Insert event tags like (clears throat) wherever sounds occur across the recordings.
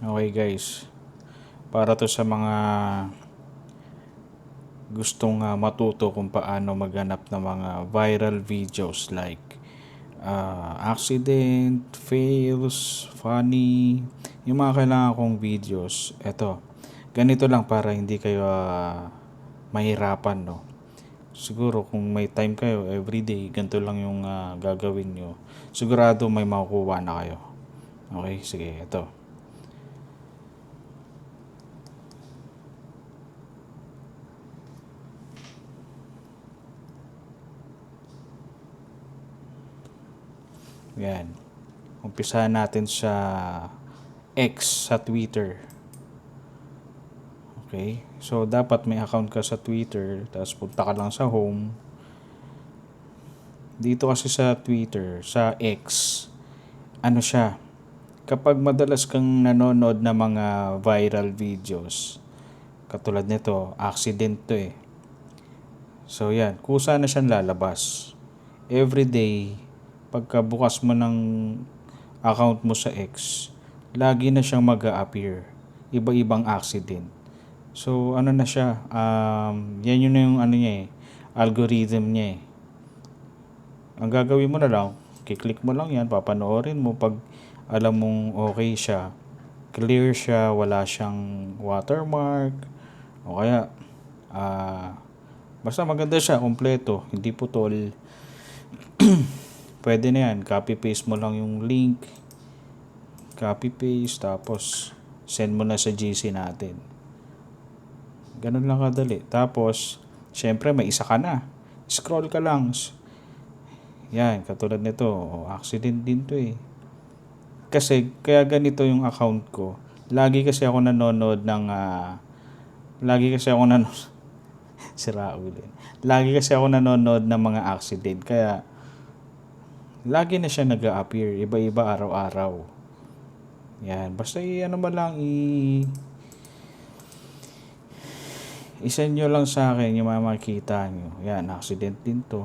Okay guys, para to sa mga gustong ah, matuto kung paano maghanap ng mga viral videos like ah, accident, fails, funny, yung mga kailangan kong videos. Eto, ganito lang para hindi kayo ah, mahirapan no. Siguro kung may time kayo everyday, ganito lang yung ah, gagawin nyo. Sigurado may makukuha na kayo. Okay, sige, ito. Yan. Umpisahan natin sa X sa Twitter. Okay? So, dapat may account ka sa Twitter, tapos punta ka lang sa home. Dito kasi sa Twitter, sa X, ano siya, kapag madalas kang nanonood ng mga viral videos, katulad nito, accident to eh. So yan, kusa na siyang lalabas. Every day, pagkabukas mo ng account mo sa X, lagi na siyang mag appear Iba-ibang accident. So ano na siya, um, yan yun na yung ano niya eh, algorithm niya eh. Ang gagawin mo na lang, kiklik mo lang yan, papanoorin mo pag alam mong okay siya, clear siya, wala siyang watermark, o kaya, ah, basta maganda siya, kompleto, hindi putol. (clears throat) Pwede na yan, copy-paste mo lang yung link, copy-paste, tapos send mo na sa GC natin. Ganun lang kadali. Tapos, syempre may isa ka na. Scroll ka lang. Yan, katulad nito, accident din to eh. Kasi, kaya ganito yung account ko. Lagi kasi ako nanonood ng, ah, lagi kasi ako nanonood, (laughs) si Raul eh. Lagi kasi ako nanonood ng mga accident. Kaya, lagi na siya nag appear Iba-iba araw-araw. Yan, basta i, ano ba lang, i, isend nyo lang sa akin yung mga makikita nyo. Yan, accident din to.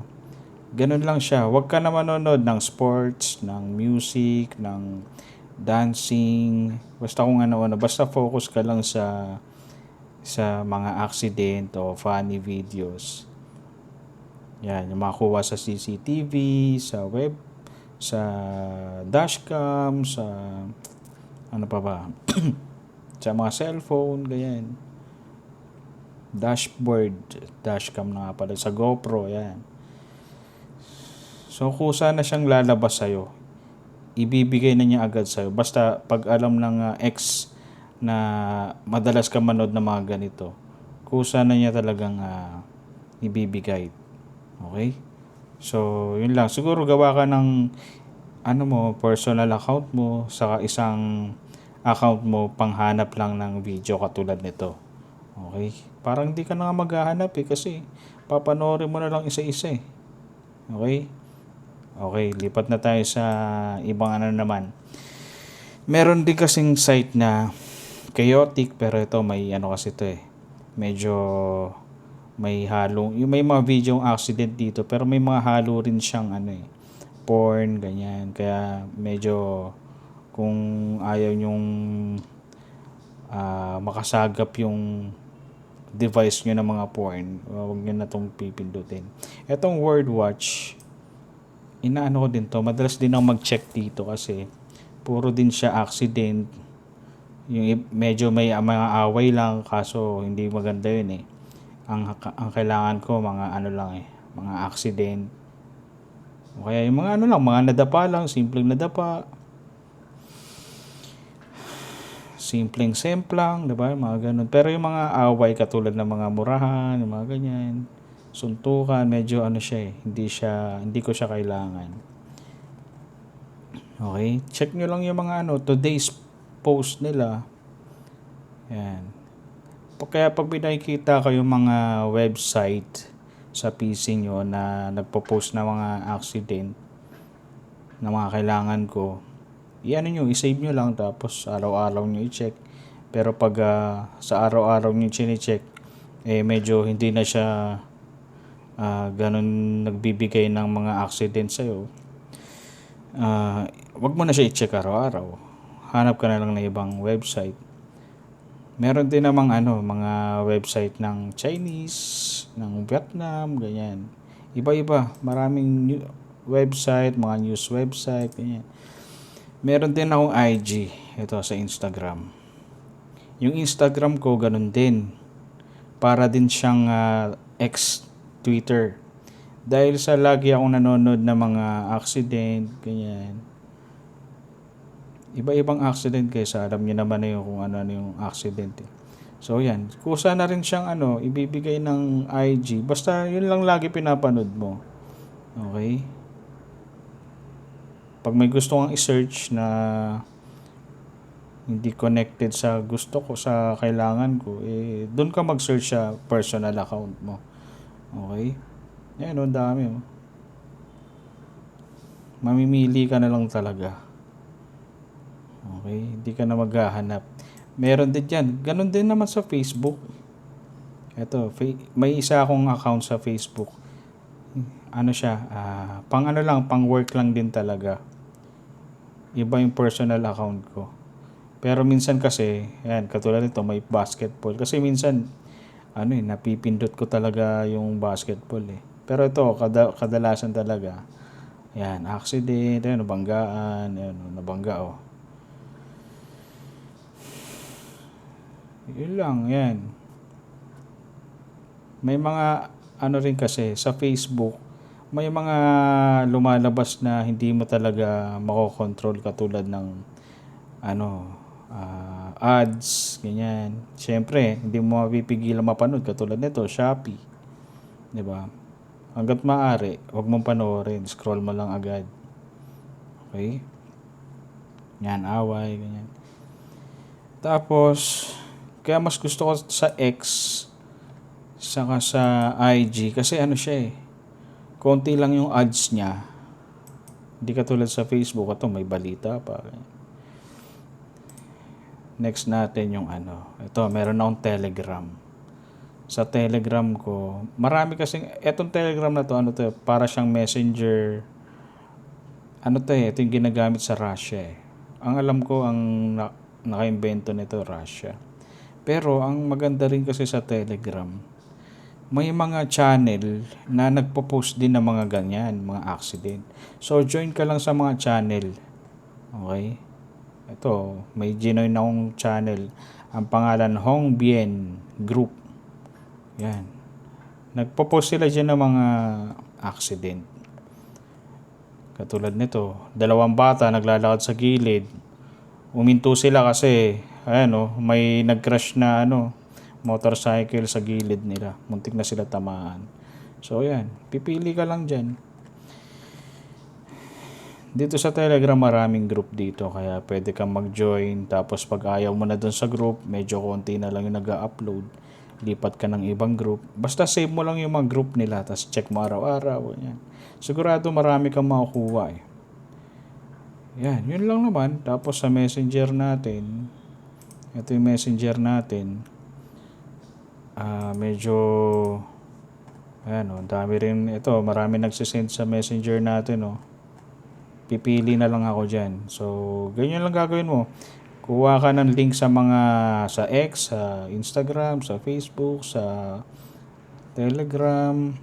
Ganun lang siya. Huwag ka na manonood ng sports, ng music, ng dancing, basta kung ano-ano. Basta focus ka lang sa sa mga accident o funny videos. Yan, yung makuha sa CCTV, sa web, sa dashcam, sa ano pa ba? (clears throat) sa mga cellphone, ganyan. Dashboard, dashcam na nga pala, sa GoPro, yan. So, kusa na siyang lalabas sa'yo. Ibibigay na niya agad sa'yo. Basta pag alam ng uh, ex na madalas ka manood ng mga ganito, kusa na niya talagang uh, ibibigay. Okay? So, yun lang. Siguro gawa ka ng ano mo, personal account mo, saka isang account mo panghanap lang ng video katulad nito. Okay? Parang hindi ka na nga maghahanap eh kasi papanoorin mo na lang isa-isa eh. Okay? Okay, lipat na tayo sa ibang ano naman. Meron din kasing site na chaotic pero ito may ano kasi ito eh. Medyo may halong, yung may mga video accident dito pero may mga halo rin siyang ano eh, porn, ganyan. Kaya medyo kung ayaw yung uh, makasagap yung device nyo ng mga porn, huwag nyo na itong pipindutin. Itong Word Watch, inaano ko din to. Madalas din ako mag-check dito kasi puro din siya accident. Yung medyo may mga away lang kaso hindi maganda yun eh. Ang, ang kailangan ko mga ano lang eh, mga accident. O kaya yung mga ano lang, mga nadapa lang, simpleng nadapa. Simpleng semplang, 'di ba? Mga ganun. Pero yung mga away katulad ng mga murahan, yung mga ganyan, suntukan, medyo ano siya eh, hindi siya, hindi ko siya kailangan. Okay, check nyo lang yung mga ano, today's post nila. Yan. Kaya pag pinakikita yung mga website sa PC nyo na nagpo-post na mga accident na mga kailangan ko, iyan nyo, isave nyo lang tapos araw-araw nyo i-check. Pero pag uh, sa araw-araw nyo chine-check, eh medyo hindi na siya uh, ganun nagbibigay ng mga accident sa'yo, uh, wag mo na siya i-check araw-araw. hanap ka na lang ng ibang website. Meron din namang ano, mga website ng Chinese, ng Vietnam, ganyan. Iba-iba, maraming new- website, mga news website, ganyan. Meron din akong IG, ito sa Instagram. Yung Instagram ko, ganun din. Para din siyang ah, ex-Twitter. Dahil sa lagi akong nanonood ng mga accident, ganyan. Iba-ibang accident kaysa alam niyo naman na yung kung ano, ano yung accident eh. So yan, kusa na rin siyang ano, ibibigay ng IG. Basta yun lang lagi pinapanood mo. Okay? Pag may gusto kang i-search na hindi connected sa gusto ko, sa kailangan ko, eh, doon ka mag-search sa personal account mo. Okay? Yan, ang dami. Oh. Mamimili ka na lang talaga. Okay? Hindi ka na maghahanap. Meron din dyan. Ganon din naman sa Facebook. Ito, may isa akong account sa Facebook. Ano siya, ah, pang ano lang, pang work lang din talaga. Iba yung personal account ko. Pero minsan kasi, yan, katulad nito, may basketball. Kasi minsan, ano eh, napipindot ko talaga yung basketball eh. Pero ito, kada, kadalasan talaga, yan, accident, yan, nabanggaan, yan, nabangga oh. Yun lang, yan. May mga, ano rin kasi, sa Facebook, may mga lumalabas na hindi mo talaga makokontrol katulad ng, ano, ah, ads, ganyan. Siyempre, hindi mo mapipigilan mapanood katulad nito, Shopee. 'Di ba? Hanggat maaari, huwag mong panoorin, scroll mo lang agad. Okay? Yan, away, ganyan. Tapos, kaya mas gusto ko sa X saka sa IG kasi ano siya eh. Konti lang yung ads niya. Hindi katulad sa Facebook, ito may balita pa. Next natin yung ano. Ito, meron akong Telegram. Sa Telegram ko, marami kasi, etong Telegram na to, ano to, para siyang messenger. Ano to eh, ito yung ginagamit sa Russia eh. Ang alam ko, ang na, naka-invento nito, Russia. Pero, ang maganda rin kasi sa Telegram, may mga channel na nagpo-post din ng mga ganyan, mga accident. So, join ka lang sa mga channel. Okay? Ito, may ginoin akong channel. Ang pangalan Hong Bien Group. Yan. Nagpo-post sila dyan ng mga accident. Katulad nito, dalawang bata naglalakad sa gilid. Uminto sila kasi, ayan oh, may nag-crash na ano, motorcycle sa gilid nila. Muntik na sila tamaan. So, yan. Pipili ka lang dyan. Dito sa Telegram maraming group dito kaya pwede kang mag-join tapos pag ayaw mo na dun sa group medyo konti na lang yung nag-upload lipat ka ng ibang group basta save mo lang yung mga group nila tapos check mo araw-araw yan. sigurado marami kang makukuha eh yan yun lang naman tapos sa messenger natin ito yung messenger natin ah medyo ayan oh, dami rin ito marami nagsisend sa messenger natin oh pipili na lang ako dyan. So, ganyan lang gagawin mo. Kuha ka ng link sa mga, sa X, sa Instagram, sa Facebook, sa Telegram,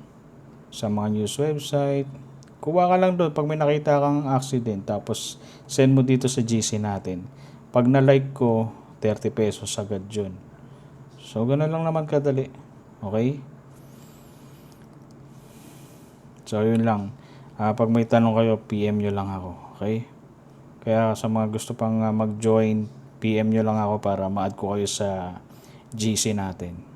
sa mga news website. Kuha ka lang doon pag may nakita kang accident. Tapos, send mo dito sa GC natin. Pag na-like ko, 30 pesos agad yun. So, ganun lang naman kadali. Okay? So, yun lang. Ah, pag may tanong kayo, PM nyo lang ako. Okay? Kaya sa mga gusto pang ah, mag-join, PM nyo lang ako para ma-add ko kayo sa GC natin.